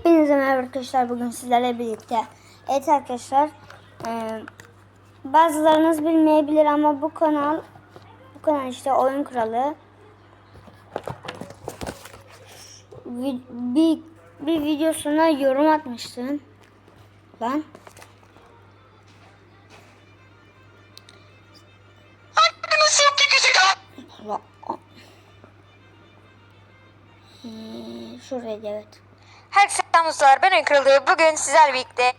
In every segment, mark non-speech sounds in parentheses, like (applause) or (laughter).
Hepinize merhaba arkadaşlar. Bugün sizlerle birlikte. Evet arkadaşlar. e, bazılarınız bilmeyebilir ama bu kanal bu kanal işte oyun kralı. Bir, bir videosuna yorum atmıştım. Ben. Şuraya evet. Herkese selam dostlar. Ben Öykürüldü. Bugün sizlerle birlikte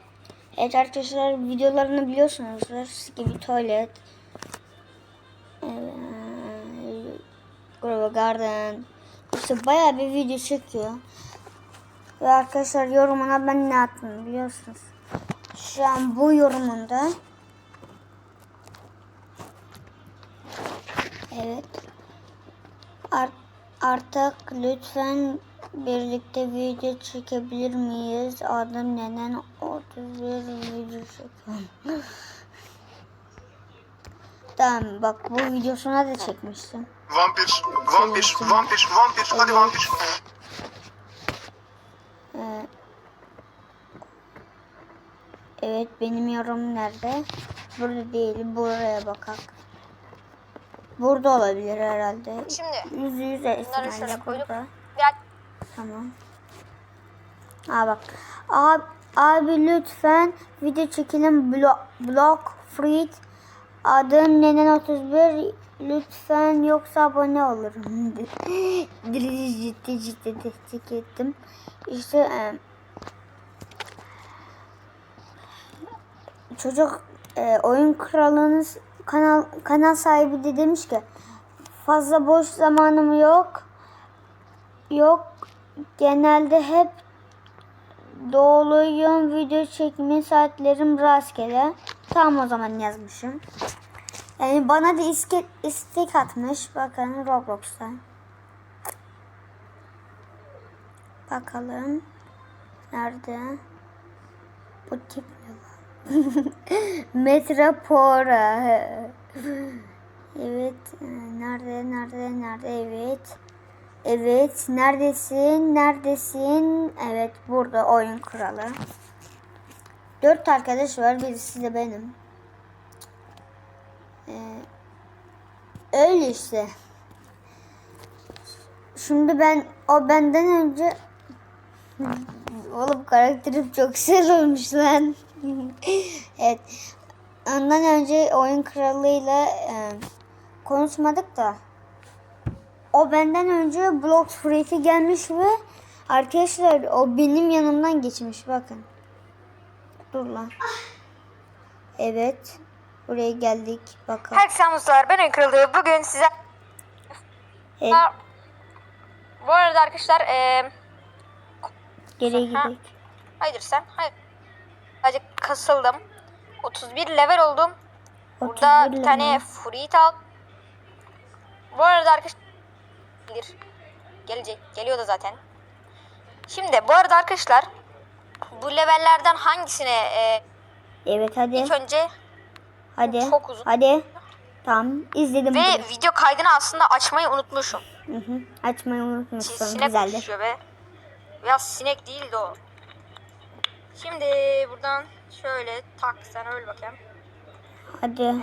Evet arkadaşlar videolarını biliyorsunuzdur. Gibi Toilet. Evet. Grove Garden. İşte bayağı bir video çekiyor. Ve arkadaşlar yorumuna ben ne attım biliyorsunuz. Şu an bu yorumunda. Evet. Ar- artık lütfen birlikte video çekebilir miyiz? Adım neden 31 video çekiyorum. tamam bak bu videosuna da çekmiştim. Vampir, vampir, vampir, vampir, hadi vampir. Ee, evet benim yorum nerede? Burada değil buraya bakak. Burada olabilir herhalde. Şimdi yüz bunları ihtimalle şöyle koyduk. Tamam. Aa bak. Abi, abi lütfen video çekelim blok blok free adın neden 31 lütfen yoksa abone olurum. (laughs) Ciddi ciddi destek ettim. İşte çocuk e, oyun kralınız kanal kanal sahibi de demiş ki fazla boş zamanım yok. Yok. Genelde hep doluyum. Video çekme saatlerim rastgele. Tamam o zaman yazmışım. Yani bana da istek, istek atmış. Bakın Roblox'tan. Bakalım. Nerede? Bu tip? (laughs) Metropora. Evet. Nerede? Nerede? Nerede? Evet. Evet. Neredesin? Neredesin? Evet. Burada oyun kralı. Dört arkadaş var. Birisi de benim. Ee, öyle işte. Şimdi ben o benden önce Oğlum karakterim çok güzel olmuş lan. (laughs) evet. Ondan önce oyun kralıyla e, konuşmadık da. O benden önce Block Freak'e gelmiş ve arkadaşlar o benim yanımdan geçmiş bakın. Dur lan. Evet. Buraya geldik. Bakın. herkese selam dostlar. Ben Öykürüldü. Bugün size Evet, bu arada arkadaşlar eee geriye gidelim. hayır sen hayır. Sadece kasıldım. 31 level oldum. Burada 31 bir tane fruit al. Bu arada arkadaşlar gelir. Gelecek. Geliyor da zaten. Şimdi bu arada arkadaşlar bu levellerden hangisine eee Evet hadi. ilk önce Hadi. çok uzun. Hadi. Tamam. izledim. Ve bunu. video kaydını aslında açmayı unutmuşum. Hı hı. Açmayı unutmuşsun. Sinek Güzeldi. uçuşuyor be. Biraz sinek değildi o. Şimdi buradan şöyle tak sen öl bakayım. Hadi.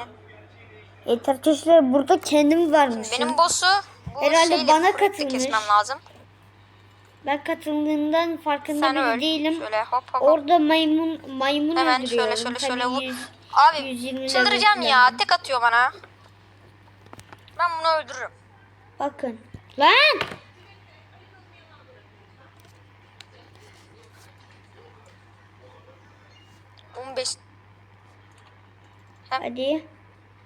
Evet arkadaşlar burada kendim varmışım. Benim boss'u bu Herhalde şeyle bana katılmış. kesmem lazım. Ben katıldığımdan farkında Sen bile öl. değilim. Şöyle hop hop. hop. Orada maymun maymun Hemen öldürüyorum. şöyle şöyle şöyle vur. yüz- Abi 120 çıldıracağım level ya. Tek atıyor bana. Ben bunu öldürürüm. Bakın. Lan! On beş. Hadi.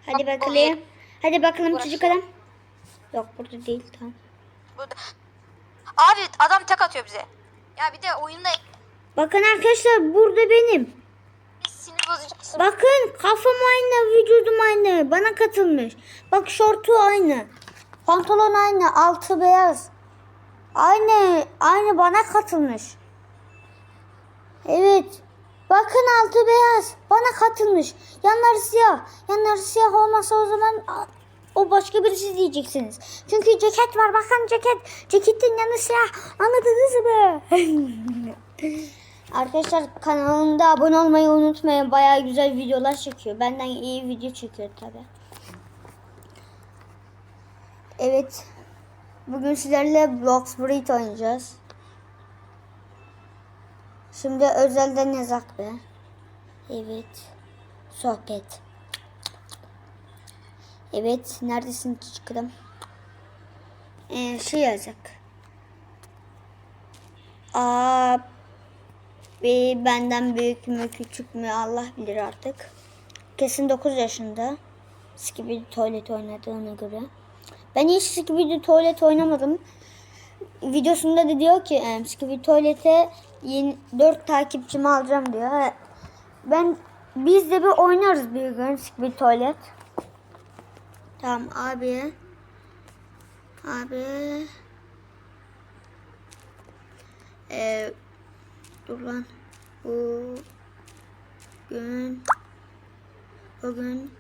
Hadi Bak, bakalım. Hadi bakalım çocuk adam. Yok burada değil tamam. Burada. Abi adam tek atıyor bize. Ya bir de oyunda Bakın arkadaşlar burada benim. sinir bozucu. Bakın kafam aynı, vücudum aynı. Bana katılmış. Bak şortu aynı. Pantolon aynı, altı beyaz. Aynı, aynı bana katılmış. Evet. Bakın altı beyaz. Bana katılmış. Yanları siyah. Yanları siyah olmasa o zaman o başka birisi diyeceksiniz. Çünkü ceket var. Bakın ceket. Ceketin yanı siyah. Anladınız mı? (laughs) Arkadaşlar kanalımda abone olmayı unutmayın. Bayağı güzel videolar çekiyor. Benden iyi video çekiyor tabi. Evet. Bugün sizlerle Blox Breed oynayacağız. Şimdi özelden yazak be. Evet. Sohbet. Evet. Neredesin çıkırım? Ee, şey yazacak. Aa, bir benden büyük mü küçük mü Allah bilir artık. Kesin 9 yaşında. Skibidi tuvalet oynadığına göre. Ben hiç Skibidi tuvalet oynamadım. Videosunda da diyor ki Skibidi tuvalete yeni 4 takipçimi alacağım diyor. Ben biz de bir oynarız bir gün Skibidi tuvalet. Tamam abi. Abi. Ee, dur lan. Bugün bugün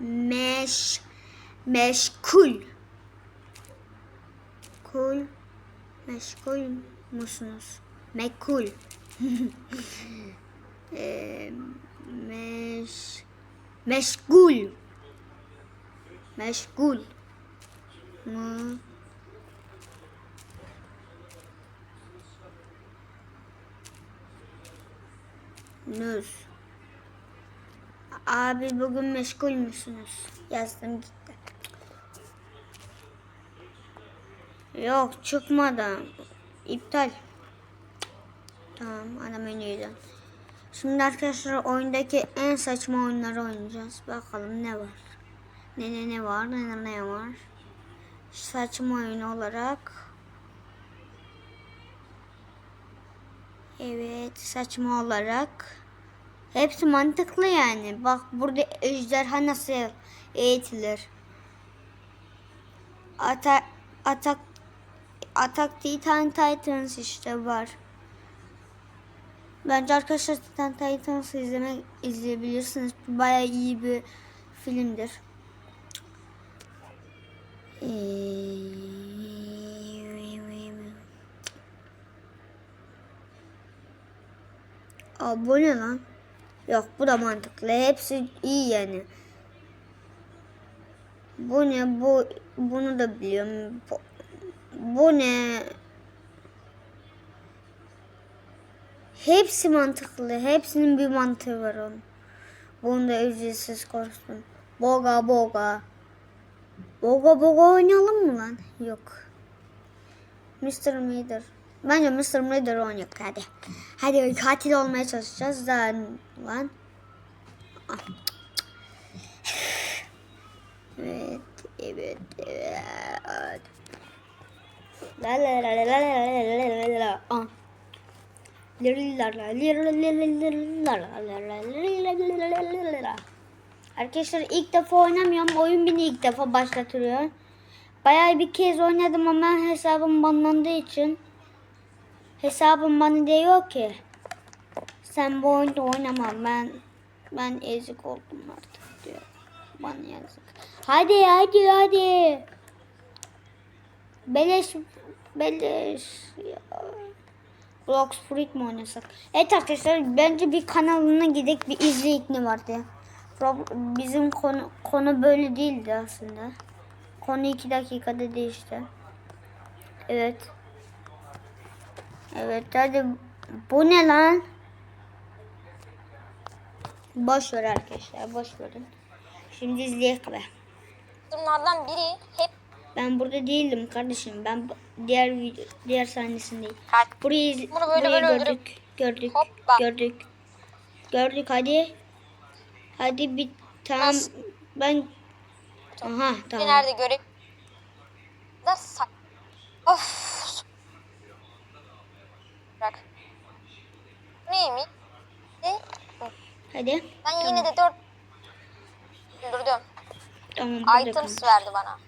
meş meşgul kul meşgul musunuz? Mekul. (laughs) ee, meş meşgul meşgul mu Nüz. Abi bugün meşgul müsünüz? Yazdım gitti. Yok çıkmadı. İptal. Tamam ana menüden. Şimdi arkadaşlar oyundaki en saçma oyunları oynayacağız. Bakalım ne var. Ne ne ne var ne ne ne var. Saçma oyun olarak. Evet saçma olarak. Hepsi mantıklı yani. Bak burada ejderha nasıl eğitilir. Atak Atak Atak Titan Titans işte var. Bence arkadaşlar Titan Titans izlemek izleyebilirsiniz. Baya iyi bir filmdir. Aa, bu ne lan? Yok bu da mantıklı. Hepsi iyi yani. Bu ne? Bu bunu da biliyorum. Bu, bu ne? Hepsi mantıklı. Hepsinin bir mantığı var onun. Bunu da ücretsiz korksun. Boga boga. Boga boga oynayalım mı lan? Yok. Mr. Meader. Bence Mr. Meader oynayalım hadi. Hadi katil olmaya çalışacağız daha lan. Ah. Evet, evet, evet. La la la la la la la la la la Ah. La la la la la la la la la la. Arkadaşlar ilk defa oynamıyorum. Oyun beni ilk defa başlatıyor. Bayağı bir kez oynadım ama hesabım banlandığı için hesabım bana diyor ki sen bu oyunda oynama ben ben ezik oldum artık diyor. Bana yazık. Hadi hadi hadi. Beleş beleş. Ya. Blox Fruit mi oynasak? Evet arkadaşlar bence bir kanalına gidip bir izleyik ne var diye. Bizim konu, konu böyle değildi aslında. Konu iki dakikada değişti. Evet. Evet hadi. Bu ne lan? Boş ver arkadaşlar boş verin. Şimdi izleyelim be. Bunlardan biri hep Ben burada değildim kardeşim. Ben diğer video, diğer sahnesindeyim. Kaç- Burayı, Bunu böyle burayı böyle gördük. öldürüp- Gördük. Hoppa. Gördük. Gördük hadi. Hadi bir tamam. Nasıl? Ben Aha bir tamam. nerede da sak. Of. Bırak. Neymiş? Ne? Hadi. Ben yine de dört öldürdüm. Tamam Items verdi bana.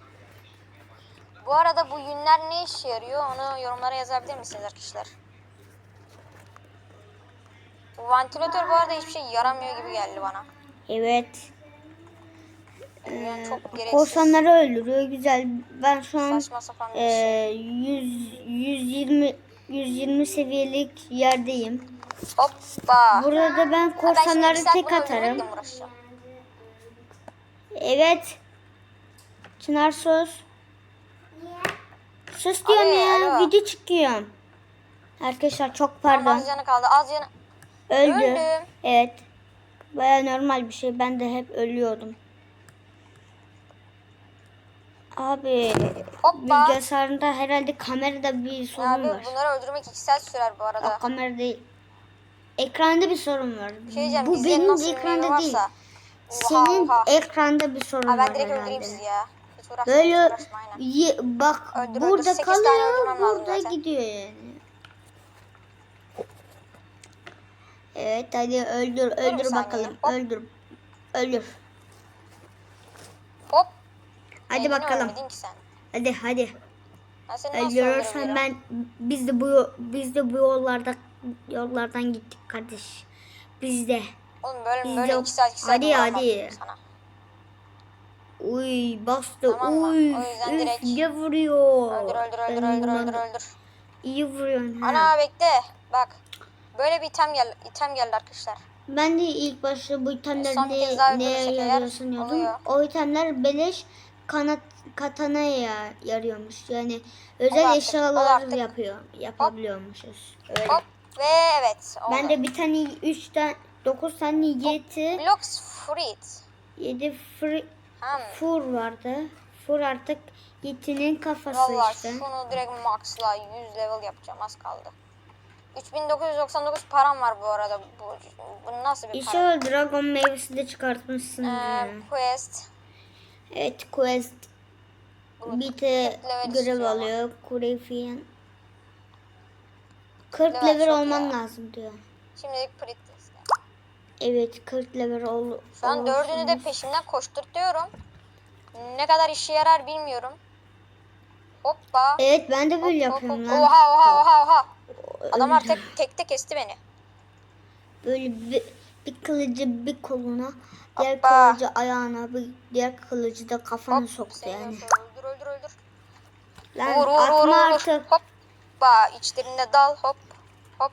Bu arada bu yünler ne işe yarıyor onu yorumlara yazabilir misiniz arkadaşlar? Bu vantilatör bu arada hiçbir şey yaramıyor gibi geldi bana. Evet. Yani gereksiz. Korsanları öldürüyor. Güzel. Ben şu an e, şey. 100 120 120 seviyelik yerdeyim. Hoppa. Burada da ben Ben korsanları saat tek atarım. Evet. Çınar sus. Sus diyorum Abi, ya. alo. Video çıkıyorum. Arkadaşlar çok Tamam, pardon. Az canı kaldı. Az canı. Öldü. Öldüm. Evet. Baya normal bir şey. Ben de hep ölüyordum. Abi Hoppa. bilgisayarında herhalde kamerada bir sorun Abi var. bunları öldürmek 2 saat sürer bu arada. Yok kamera değil. Ekranda bir sorun var. Şey. Bu benim ekranda değil. varsa. Senin oha. ekranda bir sorun var ben direkt herhalde. öldüreyim sizi ya. Hiç uğraşmayın. Böyle hiç uğraşma, aynen. ye- bak Öldür, öldür. burada tane kalıyor burada zaten. gidiyor yani. Evet hadi öldür öldür saniye. bakalım Hop. öldür. Öldür. Hop. Hadi Neyini bakalım. Hadi hadi. Öldürürsen ben biz de bu biz de bu yollarda yollardan gittik kardeş. Biz de. Oğlum böyle Biz böyle de- 2 saat 2 saat Hadi, hadi. Sana. Uy bastı. Tamam? Uy. Üf, direkt ne vuruyor? Öldür öldür öldür öldür öldür öldür. İyi vuruyorsun ha. Ana bekle. Bak. Böyle bir item gel item geldi arkadaşlar. Ben de ilk başta bu itemler Son ne, neye yarıyor sanıyordum. oluyor. O itemler beleş kanat katanaya yarıyormuş. Yani özel artık- eşyalar artık- yapıyor. Yapabiliyormuşuz. Öyle. Hop ve evet. Oldu. Ben de bir tane 3 tane 9 tane yeti Blocks fruit. 7 free Hmm. fur vardı. Fur artık yetinin kafası Valla işte. şunu direkt maxla 100 level yapacağım az kaldı. 3999 param var bu arada. Bu, bu nasıl bir para? İnşallah dragon meyvesi de çıkartmışsın. Ee, quest. Evet quest. Bir de level görev alıyor. Kurefiyen. 40 Level level olman ya. lazım diyor. Şimdilik pretty. Evet 40 level ol. Şu an dördünü de peşimden koşturtuyorum. Ne kadar işe yarar bilmiyorum. Hoppa. Evet ben de böyle Hop, hop, yapıyorum hop. lan. Oha oha oha oha. Adamlar tek tekte kesti beni. Böyle bir, bir kılıcı bir koluna, diğer Hoppa. kılıcı ayağına, bir diğer kılıcı da kafana Hop, soktu seni yani. Öldür öldür öldür. Lan Vur vur vur atma vur. artık. Hoppa içlerinde dal hop hop.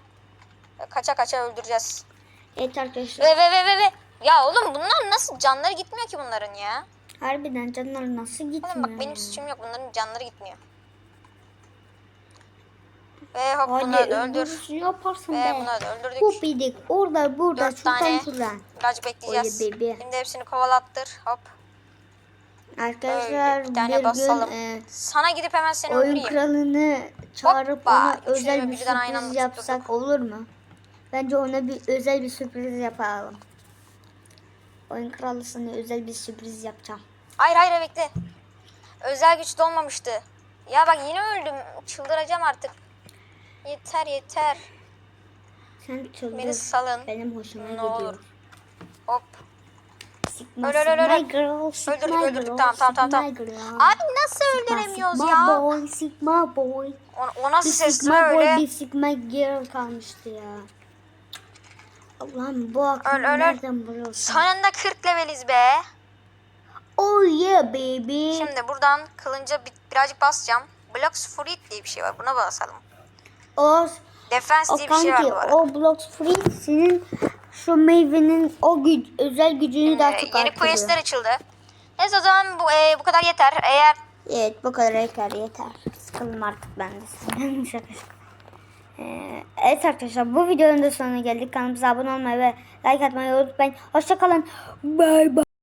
Kaça kaça öldüreceğiz. Evet arkadaşlar. Ve ve ve ve ve. Ya oğlum bunlar nasıl canları gitmiyor ki bunların ya. Harbiden canlar nasıl gitmiyor? Oğlum bak benim ya? suçum yok bunların canları gitmiyor. Ve hop Hadi bunları da öldür. öldürürsün, yaparsın Ve be. bunları da öldürdük. Hop yedik. Orada burada Dört şuradan tane. şuradan. Birazcık bekleyeceğiz. Öyle bebi. Şimdi hepsini kovalattır. Hop. Arkadaşlar Öyle bir tane bir basalım. gün e, Sana gidip hemen seni oyun öldüreyim. kralını çağırıp Hoppa, ona özel bir birden aynı sürpriz anda yapsak tutturduk. olur mu? Bence ona bir özel bir sürpriz yapalım. Oyun kralı sana özel bir sürpriz yapacağım. Hayır hayır bekle. Özel güç dolmamıştı. Ya bak yine öldüm. Çıldıracağım artık. Yeter yeter. Sen çıldır. Beni salın. Benim hoşuma Ne gidiyor. olur. Hop. Sigma, Öl, öl, öl, öl. Girl, Sigma Öldürdük, öldürdük. girl, Tamam, tamam, tamam, tamam. Abi nasıl Sigma, öldüremiyoruz Sigma ya? boy, Sigma boy. O, o nasıl Bir sesli Sigma boy, öyle? bir Sigma girl kalmıştı ya. Allah'ım bu akıl Öl, öl, nereden buluyorsun? Sonunda 40 leveliz be. Oh yeah baby. Şimdi buradan kılınca bir, birazcık basacağım. Blocks Fruit diye bir şey var. Buna basalım. O, Defense o diye bir şey var kanki bu arada. o Blocks Free senin şu meyvenin o güç, özel gücünü daha Ee, çok yeni arttırıyor. questler açıldı. Neyse o zaman bu, e, bu kadar yeter. Eğer Evet bu kadar yeter yeter. Sıkıldım artık ben de. (laughs) Şaka şaka. Ee, evet arkadaşlar bu videonun da sonuna geldik. Kanalımıza abone olmayı ve like atmayı unutmayın. Hoşçakalın. Bye bye.